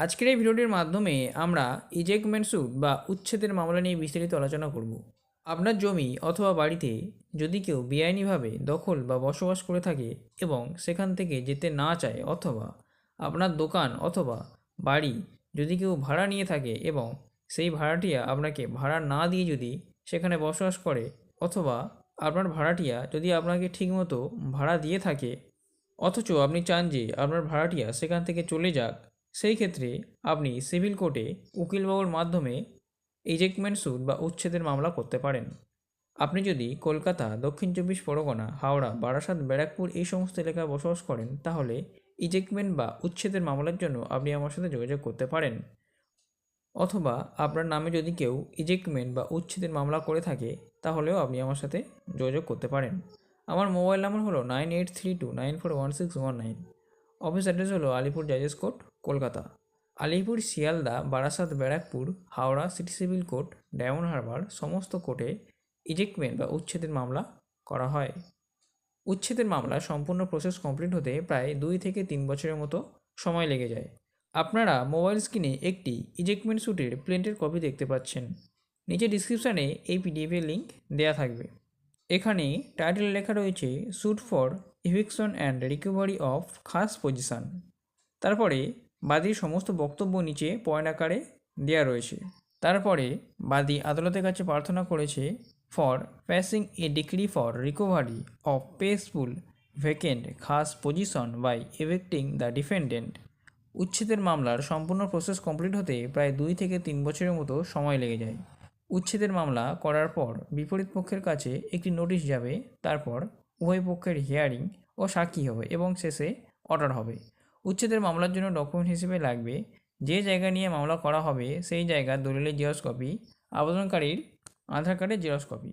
আজকের এই ভিডিওটির মাধ্যমে আমরা ইজেকমেন্ট স্যুট বা উচ্ছেদের মামলা নিয়ে বিস্তারিত আলোচনা করব। আপনার জমি অথবা বাড়িতে যদি কেউ বেআইনিভাবে দখল বা বসবাস করে থাকে এবং সেখান থেকে যেতে না চায় অথবা আপনার দোকান অথবা বাড়ি যদি কেউ ভাড়া নিয়ে থাকে এবং সেই ভাড়াটিয়া আপনাকে ভাড়া না দিয়ে যদি সেখানে বসবাস করে অথবা আপনার ভাড়াটিয়া যদি আপনাকে ঠিকমতো ভাড়া দিয়ে থাকে, অথচ আপনি চান যে আপনার ভাড়াটিয়া সেখান থেকে চলে যাক সেই ক্ষেত্রে আপনি সিভিল কোর্টে উকিলবাবুর মাধ্যমে ইজেক্টমেন্ট স্যুট বা উচ্ছেদের মামলা করতে পারেন। আপনি যদি কলকাতা, দক্ষিণ চব্বিশ পরগনা, হাওড়া, বারাসাত, ব্যারাকপুর এই সমস্ত এলাকায় বসবাস করেন, তাহলে ইজেক্টমেন্ট বা উচ্ছেদের মামলার জন্য আপনি আমার সাথে যোগাযোগ করতে পারেন। অথবা আপনার নামে যদি কেউ ইজেক্টমেন্ট বা উচ্ছেদের মামলা করে থাকে, তাহলেও আপনি আমার সাথে যোগাযোগ করতে পারেন। আমার মোবাইল নাম্বার হলো nine eight three two nine four one six one nine office address হলো Alipur জাজেস court, Kolkata. Alipur, Sealdah, Barasat, Barrackpore, Howrah, city civil court, Diamond Harbour, সমস্ত কোর্টে ইজেক্টমেন্ট বা উচ্ছেদের মামলা করা হয়। উচ্ছেদের মামলা সম্পূর্ণ প্রসেস কমপ্লিট হতে প্রায় দুই থেকে তিন বছরের মতো সময় লেগে যায়। আপনারা মোবাইল স্ক্রিনে একটি ইজেক্টমেন্ট স্যুটের প্লেন্টের কপি দেখতে পাচ্ছেন। নিচে ডিসক্রিপশানে এই পিডিএফের লিঙ্ক দেওয়া থাকবে। এখানে টাইটেল লেখা রয়েছে suit for eviction and recovery of khas possession তারপরে বাদীর সমস্ত বক্তব্য নিচে পয়েন্ট আকারে দেওয়া রয়েছে। তারপরে বাদী আদালতের কাছে প্রার্থনা করেছে for passing a decree for recovery of peaceful vacant khas possession by evicting the defendant উচ্ছেদের মামলার সম্পূর্ণ প্রসেস কমপ্লিট হতে প্রায় দুই থেকে তিন বছরের মতো সময় লেগে যায়। উচ্ছেদের মামলা করার পর বিপরীত পক্ষের কাছে একটি নোটিশ যাবে, তারপর উভয় পক্ষের হিয়ারিং ও সাক্ষী হবে এবং শেষে অর্ডার হবে। উচ্ছেদের মামলার জন্য ডকুমেন্ট হিসেবে লাগবে, যে জায়গা নিয়ে মামলা করা হবে সেই জায়গার দলিলের জেরক্স কপি আবেদনকারীর আধার কার্ডের জেরক্স কপি